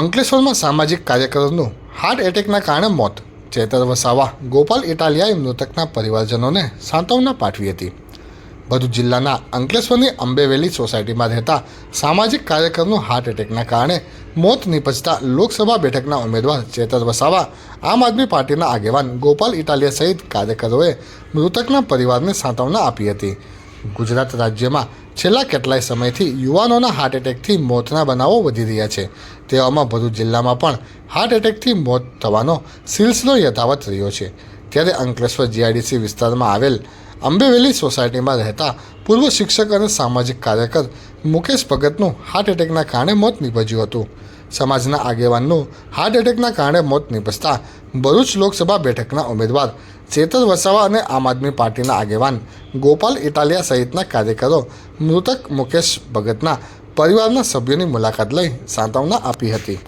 અંકલેશ્વરમાં સામાજિક કાર્યકરોનું હાર્ટ એટેકના કારણે મોત. ચેતર વસાવા, ગોપાલ ઇટાલિયાએ મૃતકના પરિવારજનોને સાંત્વના પાઠવી હતી. ભરૂચ જિલ્લાના અંકલેશ્વરની અંબેવેલી સોસાયટીમાં રહેતા સામાજિક કાર્યકરનું હાર્ટ એટેકના કારણે મોત નિપજતા લોકસભા બેઠકના ઉમેદવાર ચેતર વસાવા, આમ આદમી પાર્ટીના આગેવાન ગોપાલ ઇટાલિયા સહિત કાર્યકરોએ મૃતકના પરિવારને સાંત્વના આપી હતી. ગુજરાત રાજ્યમાં છેલ્લા કેટલાય સમયથી યુવાનોના હાર્ટ એટેકથી મોતના બનાવો વધી રહ્યા છે. તેવામાં ભરૂચ જિલ્લામાં પણ હાર્ટ એટેકથી મોત થવાનો સિલસિલો યથાવત રહ્યો છે. ત્યારે અંકલેશ્વર જીઆઈડીસી વિસ્તારમાં આવેલ અંબેવેલી સોસાયટીમાં રહેતા પૂર્વ શિક્ષક અને સામાજિક કાર્યકર મુકેશ ભગતનું હાર્ટ એટેકના કારણે મોત નીપજ્યું હતું. સમાજના આગેવાનનું હાર્ટ એટેકના કારણે મોત નિપજતા ભરૂચ લોકસભા બેઠકના ઉમેદવાર ચેતર વસાવા અને આમ આદમી પાર્ટીના આગેવાન ગોપાલ ઇટાલિયા સહિતના કાર્યકરો, મૃતક મુકેશ ભગતના પરિવારના સભ્યોની મુલાકાત લઈ સાંત્વના આપી હતી.